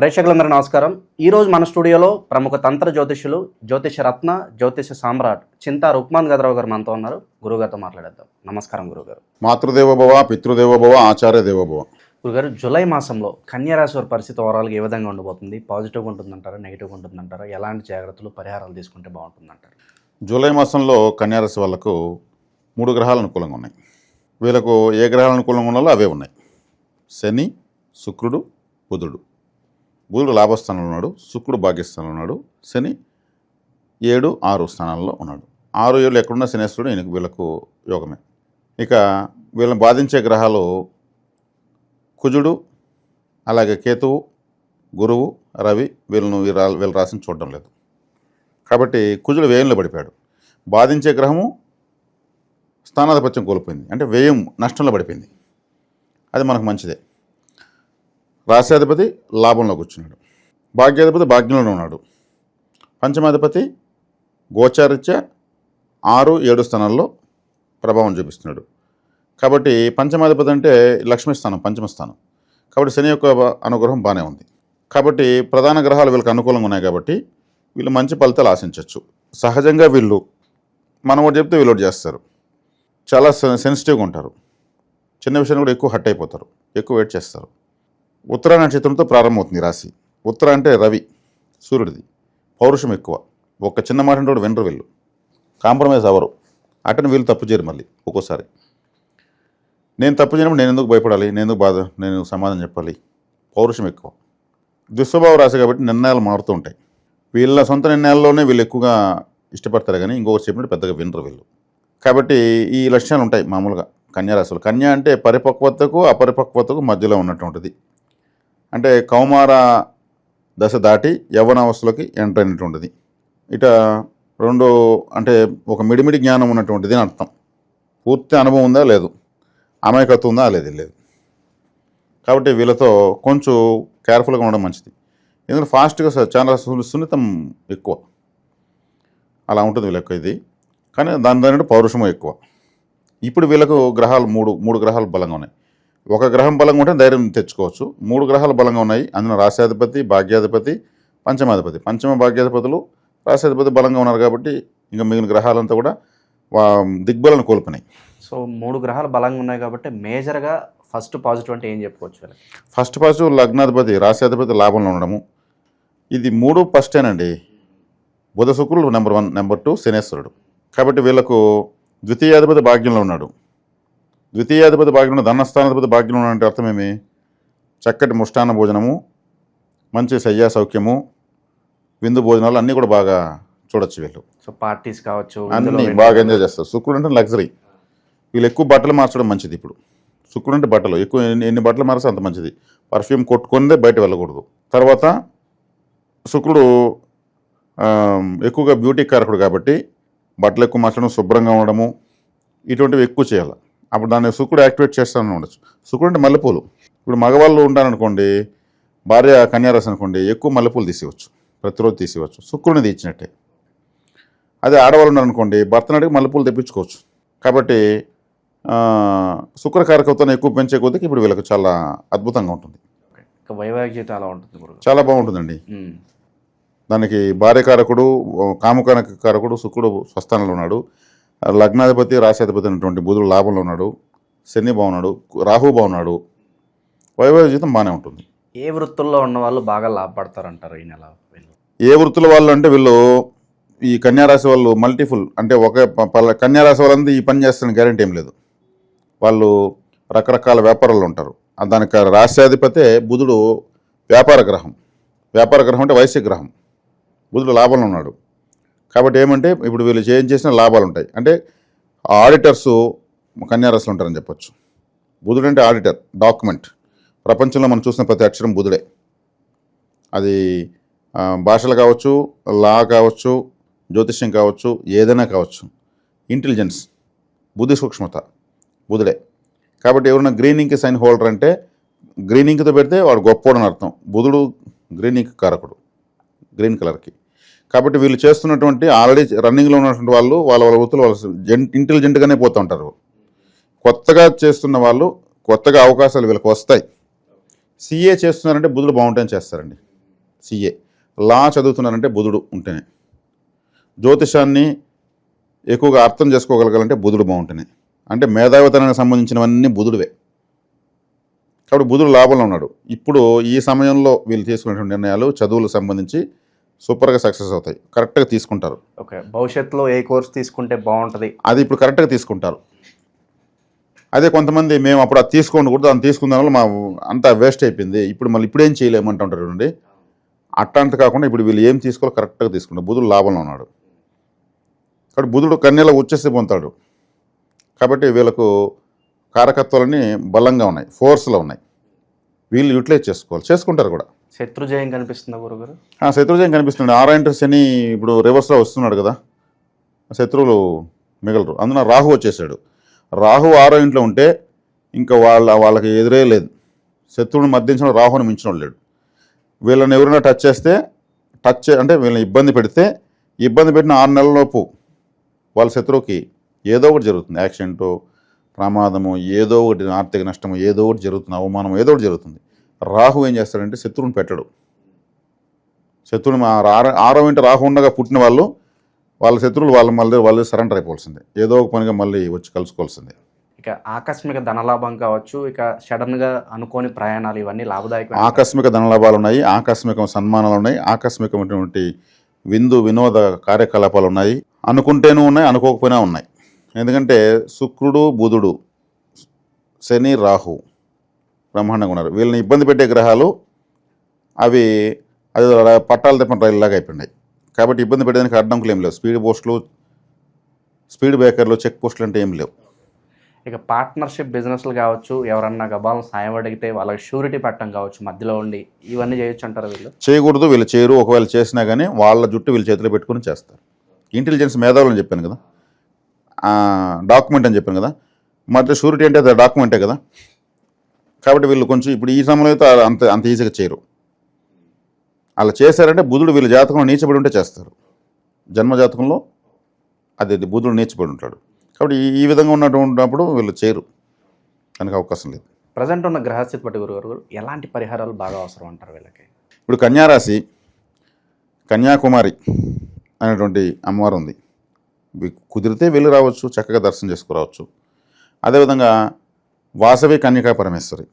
ప్రేక్షకులందరూ నమస్కారం. ఈరోజు మన స్టూడియోలో ప్రముఖ తంత్ర జ్యోతిష్యులు జ్యోతిష రత్న జ్యోతిష సామ్రాట్ చింతా రుక్మాన్ గదరావు గారు మనతో ఉన్నారు. గురుగారితో మాట్లాడేద్దాం. నమస్కారం గురుగారు మాతృదేవోభవ పితృదేవోభవ ఆచార్య దేవోభవ గురుగారు జూలై మాసంలో కన్యారాశి వారి పరిస్థితి ఓవరాల్గా ఏ విధంగా ఉండబోతుంది? పాజిటివ్గా ఉంటుందంటారా? నెగిటివ్గా ఉంటుందంటారా? ఎలాంటి జాగ్రత్తలు పరిహారాలు తీసుకుంటే బాగుంటుందంటారు? జూలై మాసంలో కన్యారాశి వాళ్ళకు మూడు గ్రహాలు అనుకూలంగా ఉన్నాయి. వీళ్ళకు ఏ గ్రహాలు అనుకూలంగా ఉన్నాలో అవే ఉన్నాయి. శని శుక్రుడు బుధుడు. బుధుడు లాభస్థానంలో ఉన్నాడు శుక్రుడు భాగ్యస్థానంలో ఉన్నాడు శని ఏడు ఆరు స్థానాల్లో ఉన్నాడు. ఆరు ఏళ్ళు ఎక్కడున్న శనేశ్వరుడు ఈయనకు వీళ్ళకు యోగమే. ఇక వీళ్ళని బాధించే గ్రహాలు కుజుడు అలాగే కేతువు గురువు రవి వీళ్ళను వీళ్ళ రాసిన చూడడం లేదు. కాబట్టి కుజుడు వ్యయంలో పడిపోయాడు. బాధించే గ్రహము స్థానాధిపత్యం కోల్పోయింది. అంటే వ్యయం నష్టంలో పడిపోయింది. అది మనకు మంచిదే. రాశాధిపతి లాభంలో కూర్చున్నాడు. భాగ్యాధిపతి భాగ్యంలోనే ఉన్నాడు. పంచమాధిపతి గోచారిత్య ఆరు ఏడు స్థానాల్లో ప్రభావం చూపిస్తున్నాడు. కాబట్టి పంచమాధిపతి అంటే లక్ష్మీ స్థానం పంచమ స్థానం. కాబట్టి శని యొక్క అనుగ్రహం బాగానే ఉంది. కాబట్టి ప్రధాన గ్రహాలు వీళ్ళకి అనుకూలంగా ఉన్నాయి కాబట్టి వీళ్ళు మంచి ఫలితాలు ఆశించవచ్చు. సహజంగా వీళ్ళు మనం ఒకటి చెప్తే వీళ్ళు ఒకటి చేస్తారు. చాలా సె- సెన్సిటివ్గా ఉంటారు. చిన్న విషయాన్ని కూడా ఎక్కువ హట్ అయిపోతారు. ఎక్కువ వెయిట్ చేస్తారు. ఉత్తర నక్షత్రంతో ప్రారంభమవుతుంది రాశి. ఉత్తర అంటే రవి సూర్యుడిది. పౌరుషం ఎక్కువ. ఒక చిన్న మాట అంటే కూడా వెళ్ళు. కాంప్రమైజ్ అవ్వరు. అటని వీళ్ళు తప్పు చేయరు మళ్ళీ ఒక్కోసారి. నేను తప్పు చేయనప్పుడు నేను ఎందుకు భయపడాలి? నేను ఎందుకు బాధ? నేను సమాధానం చెప్పాలి? పౌరుషం ఎక్కువ. దుస్వభావ రాశి కాబట్టి నిర్ణయాలు మారుతూ ఉంటాయి. వీళ్ళ సొంత నిర్ణయాల్లోనే వీళ్ళు ఎక్కువగా ఇష్టపడతారు కానీ ఇంకొకటి చెప్పినట్టు పెద్దగా వినరు వీళ్ళు. కాబట్టి ఈ లక్షణాలు ఉంటాయి మామూలుగా కన్యారాశులు కన్య అంటే పరిపక్వతకు అపరిపక్వతకు మధ్యలో ఉన్నటువంటిది అంటే కౌమార దశ దాటి యవ్వనావస్థలోకి ఎంటర్ అయినటువంటిది. ఇట రెండు అంటే ఒక మిడిమిడి జ్ఞానం ఉన్నటువంటిది అని అర్థం. పూర్తి అనుభవం ఉందా? లేదు. అమాయకత్వం ఉందా? లేదు లేదు. కాబట్టి వీళ్ళతో కొంచెం కేర్ఫుల్గా ఉండడం మంచిది. ఎందుకంటే ఫాస్ట్గా చాలా సున్నితం ఎక్కువ. అలా ఉంటుంది వీళ్ళకు ఇది. కానీ దాని దాని పౌరుషము ఎక్కువ. ఇప్పుడు వీళ్ళకు గ్రహాలు మూడు మూడు గ్రహాలు బలంగా ఉన్నాయి. ఒక గ్రహం బలంగా ఉంటే ధైర్యం తెచ్చుకోవచ్చు. మూడు గ్రహాలు బలంగా ఉన్నాయి. అందులో రాశ్యాధిపతి భాగ్యాధిపతి పంచమాధిపతి. పంచమ భాగ్యాధిపతులు రాశ్యాధిపతి బలంగా ఉన్నారు కాబట్టి ఇంకా మిగిలిన గ్రహాలంతా కూడా వా దిగ్బలను కోల్పోయినాయి. సో మూడు గ్రహాలు బలంగా ఉన్నాయి కాబట్టి మేజర్గా ఫస్ట్ పాజిటివ్ అంటే ఏం చెప్పుకోవచ్చు ఫస్ట్ పాజిటివ్ లగ్నాధిపతి రాశ్యాధిపతి లాభంలో ఉండడము. ఇది మూడు ఫస్టేనండి బుధ శుక్రుడు నెంబర్ వన్ నెంబర్ టూ శనేశ్వరుడు. కాబట్టి వీళ్ళకు ద్వితీయాధిపతి భాగ్యంలో ఉన్నాడు. ద్వితీయాధిపతి భాగ్యంలో ధనస్థానాధిపతి భాగ్యంలో ఉన్నాడంటే అర్థమేమి చక్కటి ముష్టాన్న భోజనము మంచి శయ్యా సౌఖ్యము విందు భోజనాలు అన్నీ కూడా బాగా చూడొచ్చు వీళ్ళు. సో పార్టీస్ కావచ్చు అన్ని బాగా ఎంజాయ్ చేస్తారు. శుక్రుడు అంటే లగ్జరీ. వీళ్ళు ఎక్కువ బట్టలు మార్చడం మంచిది ఇప్పుడు. శుక్రుడు అంటే బట్టలు. ఎక్కువ ఎన్ని బట్టలు మారిస్తే అంత మంచిది. పర్ఫ్యూమ్ కొట్టుకుందే బయట వెళ్ళకూడదు. తర్వాత శుక్రుడు ఎక్కువగా బ్యూటీ కారకుడు కాబట్టి బట్టలు ఎక్కువ మార్చడం శుభ్రంగా ఉండడము ఇటువంటివి ఎక్కువ చేయాలి. అప్పుడు దాన్ని శుక్రుడు యాక్టివేట్ చేస్తానని ఉండొచ్చు. శుక్రుడు అంటే మల్లెపూలు. ఇప్పుడు మగవాళ్ళు ఉంటారనుకోండి భార్య కన్యారసం అనుకోండి ఎక్కువ మల్లెపూలు తీసేయచ్చు ప్రతిరోజు తీసేయచ్చు శుక్రుడిని తీర్చినట్టే అదే ఆడవాళ్ళు ఉన్నారనుకోండి భర్తను అడిగి మల్లెపూలు తెప్పించుకోవచ్చు. కాబట్టి ఆ, శుక్రకారకత్వాన్ని ఎక్కువ పెంచే కొద్దికి ఇప్పుడు వీళ్ళకి చాలా అద్భుతంగా ఉంటుంది. ఇంకా వైవాహిక జీవితం అలా ఉంటుంది చాలా బాగుంటుందండి. దానికి భార్యకారకుడు కారకుడు శుక్రుడు స్వస్థానంలో ఉన్నాడు. లగ్నాధిపతి రాశాధిపతి అయినటువంటి బుధుడు లాభంలో ఉన్నాడు శని బాగున్నాడు రాహు బాగున్నాడు వైవాహిక జీవితం బాగానే ఉంటుంది. ఏ వృత్తుల్లో ఉన్న వాళ్ళు బాగా లాభపడతారంటారు ఈ నెల ఏ వృత్తుల వాళ్ళు అంటే వీళ్ళు ఈ కన్యారాశి వాళ్ళు మల్టిఫుల్ అంటే ఒక కన్యారాశి వాళ్ళంతా ఈ పని చేస్తున్న గ్యారెంటీ ఏం లేదు. వాళ్ళు రకరకాల వ్యాపారాలు ఉంటారు. దానికి రాశ్యాధిపతే బుధుడు వ్యాపార గ్రహం. వ్యాపార గ్రహం అంటే వైశ్య గ్రహం. బుధుడు లాభంలో ఉన్నాడు. కాబట్టి ఏమంటే ఇప్పుడు వీళ్ళు ఏం చేసిన లాభాలు ఉంటాయి. అంటే ఆడిటర్స్ కన్యారాశిలో ఉంటారని చెప్పొచ్చు. బుధుడు అంటే ఆడిటర్ డాక్యుమెంట్. ప్రపంచంలో మనం చూసిన ప్రతి అక్షరం బుధుడే. అది భాషలు కావచ్చు లా కావచ్చు జ్యోతిష్యం కావచ్చు ఏదైనా కావచ్చు. ఇంటెలిజెన్స్ బుద్ధి సూక్ష్మత బుధుడే. కాబట్టి ఎవరైనా గ్రీన్ ఇంక్ సైన్ హోల్డర్ అంటే గ్రీన్ ఇంక్తో పెడితే వాడు గొప్పోడని అర్థం. బుధుడు గ్రీన్ ఇంక్ కారకుడు గ్రీన్ కలర్కి. కాబట్టి వీళ్ళు చేస్తున్నటువంటి ఆల్రెడీ రన్నింగ్లో ఉన్నటువంటి వాళ్ళు వాళ్ళ వాళ్ళ వృత్తులు వాళ్ళ జెన్ ఇంటెలిజెంట్గానే పోతూ ఉంటారు కొత్తగా చేస్తున్న వాళ్ళు కొత్తగా అవకాశాలు వీళ్ళకి వస్తాయి. సీఏ చేస్తున్నారంటే బుధుడు బాగుంటాయని చేస్తారండి. సీఏ. లా చదువుతున్నారంటే బుధుడు ఉంటేనే. జ్యోతిషాన్ని ఎక్కువగా అర్థం చేసుకోగలగాలంటే బుధుడు బాగుంటేనే. అంటే మేధావితనానికి సంబంధించినవన్నీ బుధుడువే. కాబట్టి బుధుడు లాభంలో ఉన్నాడు. ఇప్పుడు ఈ సమయంలో వీళ్ళు తీసుకున్నటువంటి నిర్ణయాలు చదువులకు సంబంధించి సూపర్గా సక్సెస్ అవుతాయి. కరెక్ట్గా తీసుకుంటారు. ఓకే. భవిష్యత్తులో ఏ కోర్స్ తీసుకుంటే బాగుంటుంది? అది ఇప్పుడు కరెక్ట్గా తీసుకుంటారు. అదే కొంతమంది మేము అప్పుడు అది తీసుకోండి కూడా దాన్ని తీసుకున్న వల్ల మా అంతా వేస్ట్ అయిపోయింది. ఇప్పుడు మళ్ళీ ఇప్పుడేం చేయలేమంటుంటారు చూడండి. అట్లాంటి కాకుండా ఇప్పుడు వీళ్ళు ఏం తీసుకోవాలో కరెక్ట్గా తీసుకుంటారు. బుధుడు లాభంలో ఉన్నాడు. కాబట్టి బుధుడు కన్యలో వచ్చేసి పొందుతాడు. కాబట్టి వీళ్ళకు కారకత్వాలన్నీ బలంగా ఉన్నాయి. ఫోర్స్లో ఉన్నాయి. వీళ్ళు యూటిలైజ్ చేసుకోవాలి. చేసుకుంటారు కూడా. శత్రుజయం కనిపిస్తుందా గురుగారు? శత్రుజయం కనిపిస్తుంది ఆరాయింటర్ శని ఇప్పుడు రివర్స్లో వస్తున్నాడు కదా. శత్రువులు మిగలరు. అందున రాహు వచ్చేసాడు. రాహు ఆరో ఇంట్లో ఉంటే ఇంకా వాళ్ళ వాళ్ళకి ఎదురే లేదు. శత్రువుని మధ్యించడం రాహుని మించిన లేడు. వీళ్ళని ఎవరైనా టచ్ చేస్తే టచ్ అంటే వీళ్ళని ఇబ్బంది పెడితే ఇబ్బంది పెట్టిన ఆరు నెలలలోపు వాళ్ళ శత్రువుకి ఏదో ఒకటి జరుగుతుంది. యాక్సిడెంటు ప్రమాదము ఏదో ఒకటి ఆర్థిక నష్టము ఏదో ఒకటి జరుగుతుంది. అవమానం ఏదో ఒకటి జరుగుతుంది. రాహు ఏం చేస్తాడంటే శత్రువుని పెట్టడు. శత్రువుని ఆర- ఆరో ఇంటి రాహు ఉండగా పుట్టిన వాళ్ళు వాళ్ళ శత్రువులు వాళ్ళ మళ్ళీ వాళ్ళు సరెండర్ అయిపోవాల్సిందే. ఏదో ఒక పనిగా మళ్ళీ వచ్చి కలుసుకోవాల్సిందే. ఇక ఆకస్మిక ధనలాభం కావచ్చు ఇక సడన్గా అనుకోని ప్రయాణాలు ఇవన్నీ లాభదాయకం ఆకస్మిక ధనలాభాలు ఉన్నాయి ఆకస్మిక సన్మానాలు ఉన్నాయి ఆకస్మికమైనటువంటి విందు వినోద కార్యకలాపాలు ఉన్నాయి. అనుకుంటేనూ ఉన్నాయి అనుకోకపోయినా ఉన్నాయి. ఎందుకంటే శుక్రుడు బుధుడు శని రాహు. బ్రహ్మాండంగా ఉన్నారు. వీళ్ళని ఇబ్బంది పెట్టే గ్రహాలు అవి అది పట్టాలు తప్పిన రైలులాగా అయిపోయినాయి. కాబట్టి ఇబ్బంది పెట్టడానికి అడ్డంకులు ఏం లేవు. స్పీడ్ పోస్టులు స్పీడ్ బ్రేకర్లు చెక్ పోస్టులు అంటే ఏం లేవు. ఇక పార్ట్నర్షిప్ బిజినెస్లు కావచ్చు ఎవరన్నా గబాలను సాయం అడిగితే వాళ్ళకి షూరిటీ పెట్టడం కావచ్చు మధ్యలో ఉండి ఇవన్నీ చేయొచ్చు అంటారు వీళ్ళు? చేయకూడదు. వీళ్ళు చేయరు. ఒకవేళ చేసినా కానీ వాళ్ళ జుట్టు వీళ్ళ చేతిలో పెట్టుకుని చేస్తారు. ఇంటెలిజెన్స్ మేధావులు అని చెప్పాను కదా. డాక్యుమెంట్ అని చెప్పాను కదా. మరి షూరిటీ అంటే అది డాక్యుమెంటే కదా. కాబట్టి వీళ్ళు కొంచెం ఇప్పుడు ఈ సమయంలో అయితే అంత అంత ఈజీగా చేయరు. అలా చేశారంటే బుధుడు వీళ్ళ జాతకంలో నీచబడి ఉంటే చేస్తారు. జన్మ జాతకంలో అది అది బుధుడు నీచబడి ఉంటాడు. కాబట్టి ఈ- విధంగా ఉన్నప్పుడు వీళ్ళు చేయరు. దానికి అవకాశం లేదు. ప్రజెంట్ ఉన్న గ్రహస్థితి బట్టి గురుగారు ఎలాంటి పరిహారాలు బాగా అవసరం అంటారు వీళ్ళకి? ఇప్పుడు కన్యారాశి కన్యాకుమారి అనేటువంటి అమ్మవారు ఉంది. కుదిరితే వెళ్ళి రావచ్చు చక్కగా దర్శనం చేసుకురావచ్చు. అదేవిధంగా వాసవి కన్యకా పరమేశ్వరి.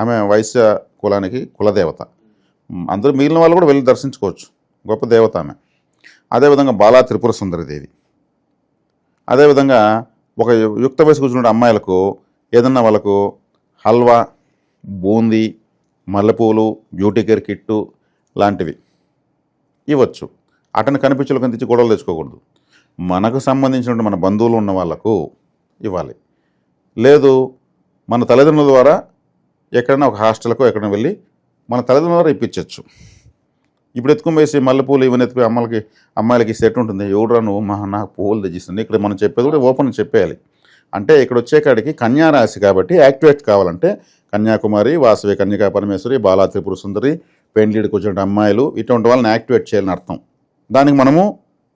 ఆమె వైశ్య కులానికి కులదేవత. అందరూ మిగిలిన వాళ్ళు కూడా వెళ్ళి దర్శించుకోవచ్చు. గొప్ప దేవత ఆమె. అదేవిధంగా బాలా త్రిపుర సుందరి దేవి. అదేవిధంగా ఒక యుక్త వయసు కూర్చున్న అమ్మాయిలకు ఏదన్నా వాళ్ళకు హల్వా బూందీ మల్లెపూలు బ్యూటీ కేర్ కిట్టు లాంటివి ఇవ్వచ్చు. అటను కనిపించలు కనిపించి గొడవలు తెచ్చుకోకూడదు. మనకు సంబంధించినటువంటి మన బంధువులు ఉన్న వాళ్ళకు ఇవ్వాలి. లేదు మన తల్లిదండ్రుల ద్వారా ఎక్కడైనా ఒక హాస్టల్కో ఎక్కడైనా వెళ్ళి మన తల్లిదండ్రుల ద్వారా ఇప్పించవచ్చు ఇప్పుడు ఎత్తుకుని వేసి మల్లెపూలు ఇవన్నీ ఎత్తుకు అమ్మలకి అమ్మాయిలకి సెట్ ఉంటుంది. ఎవడురా నువ్వు? మా నాకు పూలు తెచ్చిస్తుంది. ఇక్కడ మనం చెప్పేది కూడా ఓపెన్ చెప్పేయాలి. అంటే ఇక్కడ వచ్చే కాడికి కన్యా రాశి కాబట్టి యాక్టివేట్ కావాలంటే కన్యాకుమారి వాసవి కన్యకా పరమేశ్వరి బాలా త్రిపుర సుందరి పెండ్లీడికి వచ్చిన అమ్మాయిలు ఇటువంటి వాళ్ళని యాక్టివేట్ చేయాలని అర్థం. దానికి మనము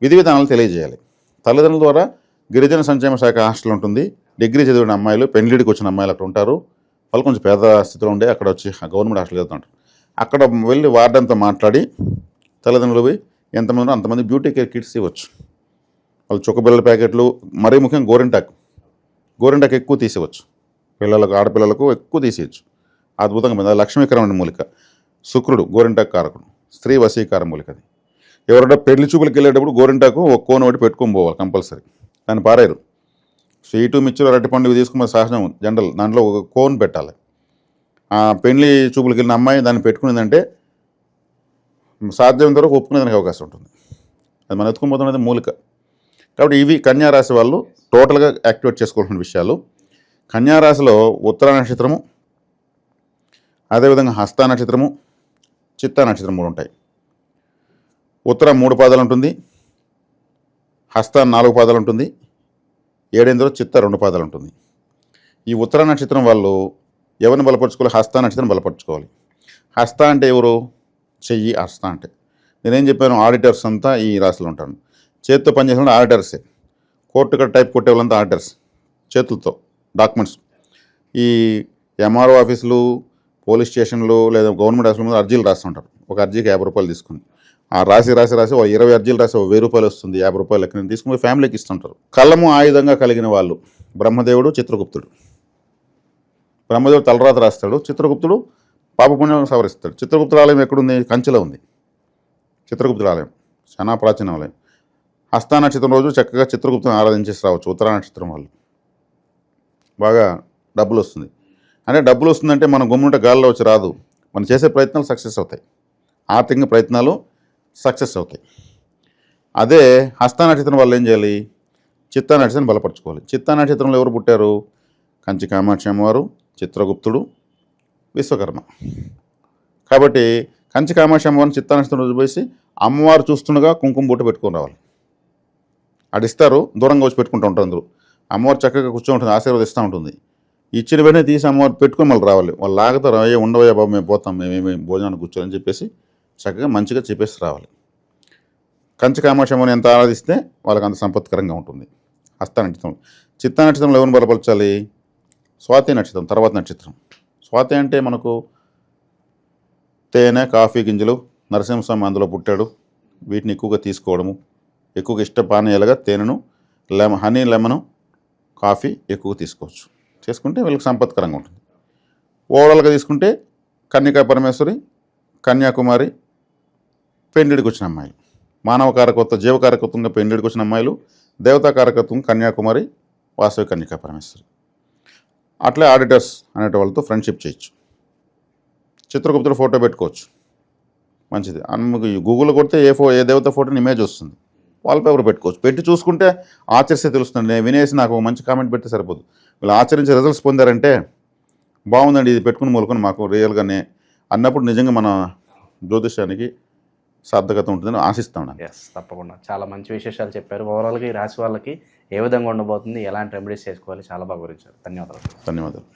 విధి విధానాలు తెలియజేయాలి. తల్లిదండ్రుల ద్వారా గిరిజన సంక్షేమ శాఖ హాస్టల్ ఉంటుంది. డిగ్రీ చదివిన అమ్మాయిలు పెండ్లీడికి వచ్చిన అమ్మాయిలు అక్కడ ఉంటారు. వాళ్ళు కొంచెం పేద స్థితిలో ఉండే అక్కడ వచ్చి గవర్నమెంట్ హాస్టల్ చదువుతుంటారు అక్కడ వెళ్ళి వార్డెన్తో మాట్లాడి తల్లిదండ్రులు పోయి ఎంతమంది అంతమంది బ్యూటీ కేర్ కిట్స్ ఇవ్వచ్చు. వాళ్ళు చుక్కబిల్లల ప్యాకెట్లు మరీ ముఖ్యంగా గోరింటాకు. గోరింటాకు ఎక్కువ తీసేవచ్చు పిల్లలకు ఆడపిల్లలకు ఎక్కువ తీసేయచ్చు అద్భుతంగా ఉంది. లక్ష్మీకరమైన మూలిక. శుక్రుడు గోరింటాకు కారకుడు. స్త్రీ వశీకార మూలిక అది. ఎవరైనా పెళ్ళి చూపులకు వెళ్ళేటప్పుడు గోరింటాకు ఒక కోన ఒకటి పెట్టుకొని పోవాలి కంపల్సరీ. దాన్ని పారేరు స్వీటు మిక్చర్ అరటిపండు ఇవి తీసుకున్న సహజం. జనరల్ దాంట్లో ఒక కోన్ పెట్టాలి. ఆ పెళ్ళి చూపులకి వెళ్ళిన అమ్మాయి దాన్ని పెట్టుకునేదంటే సాధ్యమైన వరకు ఒప్పుకునేదానికి అవకాశం ఉంటుంది. అది మనం ఎత్తుకుపోతున్నది మూలిక. కాబట్టి ఇవి కన్యారాశి వాళ్ళు టోటల్గా యాక్టివేట్ చేసుకోవాల్సిన విషయాలు. కన్యారాశిలో ఉత్తర నక్షత్రము అదేవిధంగా హస్త నక్షత్రము చిత్త నక్షత్రం మూడు ఉంటాయి. ఉత్తర మూడు పాదాలు ఉంటుంది. హస్త నాలుగు పాదాలు ఉంటుంది. ఏడెనిమిదిలో చిత్త రెండు పాదాలు ఉంటుంది. ఈ ఉత్తర నక్షత్రం వాళ్ళు ఎవరిని బలపరుచుకోవాలి? హస్త నక్షత్రం బలపరుచుకోవాలి. హస్త అంటే ఎవరు? చెయ్యి హస్త అంటే. నేనేం చెప్పాను? ఆడిటర్స్ అంతా ఈ రాశిలో ఉంటాను చేతితో పనిచేసిన ఆడిటర్సే. కోర్టు కట్ టైప్ కొట్టే వాళ్ళంతా ఆడిటర్స్ చేతులతో డాక్యుమెంట్స్. ఈ ఎంఆర్ఓ ఆఫీసులు పోలీస్ స్టేషన్లు లేదా గవర్నమెంట్ హాస్పిటల్ మీద అర్జీలు రాస్తుంటారు. ఒక అర్జీకి యాభై రూపాయలు తీసుకుని. రాసి రాసి రాసి ఓ ఇరవై అర్జీలు రాసి ఓ వెయ్యి రూపాయలు వస్తుంది యాభై రూపాయలు లెక్కన తీసుకుని ఫ్యామిలీకి ఇస్తుంటారు. కళ్ళము ఆయుధంగా కలిగిన వాళ్ళు బ్రహ్మదేవుడు చిత్రగుప్తుడు. బ్రహ్మదేవుడు తలరాత రాస్తాడు చిత్రగుప్తుడు పాపపుణ్యాలను సవరిస్తాడు. చిత్రగుప్తుడు ఆలయం ఎక్కడుంది? కంచిలో ఉంది. చిత్రగుప్తుడు ఆలయం చాలా ప్రాచీన ఆలయం. హస్తా నక్షత్రం రోజు చక్కగా చిత్రగుప్తుని ఆరాధించేసి రావచ్చు ఉత్తరా నక్షత్రం వాళ్ళు. బాగా డబ్బులు వస్తుంది. అంటే డబ్బులు వస్తుందంటే మనం గుమ్ముంట గాల్లో వచ్చి రాదు. మనం చేసే ప్రయత్నాలు సక్సెస్ అవుతాయి. ఆర్థిక ప్రయత్నాలు సక్సెస్ అవుతాయి అదే హస్త నక్షత్రం వల్ల ఏం చేయాలి? చిత్తా నక్షత్రం బలపరచుకోవాలి. చిత్తా నక్షత్రంలో ఎవరు పుట్టారు? కంచి కామాక్షి అమ్మవారు చిత్రగుప్తుడు విశ్వకర్మ. కాబట్టి కంచి కామాక్షి అమ్మవారిని చిత్తా నక్షత్రం రోజు పోసి అమ్మవారు చూస్తుండగా కుంకుమ బొట్టు పెట్టుకుని రావాలి. అడిస్తారు దూరంగా వచ్చి పెట్టుకుంటూ ఉంటారు అందరూ. అమ్మవారు చక్కగా కూర్చో ఉంటుంది ఆశీర్వదిస్తూ ఉంటుంది. ఇచ్చిన వెంటనే తీసి అమ్మవారు పెట్టుకొని మళ్ళీ రావాలి. వాళ్ళు లాగుతారు అయ్యే ఉండవయ్యా బాబు మేము పోతాం మేమేమి భోజనానికి కూర్చోని చెప్పేసి చక్కగా మంచిగా చెప్పేసి రావాలి. కంచి కామాక్షి ఎంత ఆరాధిస్తే వాళ్ళకి అంత సంపత్కరంగా ఉంటుంది. హస్త నక్షత్రం. చిత్త నక్షత్రంలో ఎవరిని బలపరచాలి? స్వాతి నక్షత్రం తర్వాత నక్షత్రం. స్వాతి అంటే మనకు తేనె కాఫీ గింజలు నరసింహస్వామి అందులో పుట్టాడు. వీటిని ఎక్కువగా తీసుకోవడము ఎక్కువగా ఇష్టపానీయాలుగా తేనెను లెమ హనీ లెమను కాఫీ ఎక్కువ తీసుకోవచ్చు. చేసుకుంటే వీళ్ళకి సంపత్కరంగా ఉంటుంది. ఓవరాల్గా తీసుకుంటే కన్యకా పరమేశ్వరి కన్యాకుమారి పెండిడికి వచ్చిన అమ్మాయిలు. మానవ కారకత్వ జీవ కారకత్వంగా పెండిడికి వచ్చిన అమ్మాయిలు దేవతా కారకత్వం కన్యాకుమారి వాసవి కన్యకా పరమేశ్వరి. అట్లే ఆడిటర్స్ అనేటి వాళ్ళతో ఫ్రెండ్షిప్ చేయొచ్చు. చిత్రగుప్తుడు ఫోటో పెట్టుకోవచ్చు. మంచిది. అమ్మకు గూగుల్లో కొడితే ఏ ఫో ఏ దేవత ఫోటోని ఇమేజ్ వస్తుంది. వాల్పేపర్ పెట్టుకోవచ్చు. పెట్టి చూసుకుంటే ఆచరిస్తే తెలుస్తుంది. నేను వినేసి నాకు మంచి కామెంట్ పెడితే సరిపోదు. వీళ్ళు ఆచరించి రిజల్ట్స్ పొందారంటే బాగుందండి ఇది పెట్టుకుని మూలుకొని మాకు రియల్గానే అన్నప్పుడు నిజంగా మన జ్యోతిష్యానికి సార్థకత ఉంటుందని ఆశిస్తాను ఎస్ తప్పకుండా. చాలా మంచి విశేషాలు చెప్పారు. ఓవరాల్గా ఈ రాశి వాళ్ళకి ఏ విధంగా ఉండబోతుంది ఎలాంటి రెమెడీస్ చేసుకోవాలి చాలా బాగా వివరించారు. ధన్యవాదాలు. ధన్యవాదాలు.